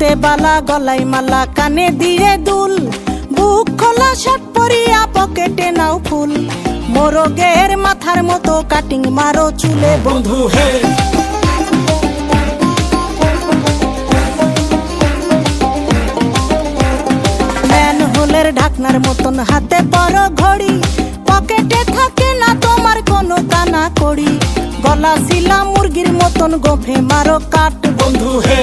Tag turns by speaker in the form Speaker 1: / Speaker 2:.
Speaker 1: হাতে বালা, গলায় মালা, কানে দিয়ে দুল। বুক খোলা, শার্ট পরিয়া, পকেটে নাও ফুল। মোরগের মাথার মতো কাটিং মারো চুলে, বন্ধু, হে। ম্যান হোলের ঢাকনার মতন হাতে বড় ঘড়ি। পকেটে থাকে না তোমার কোনো কানা কড়ি। গলা শিলা মুরগির মতন গোফে মারো কাট বন্ধু, হে।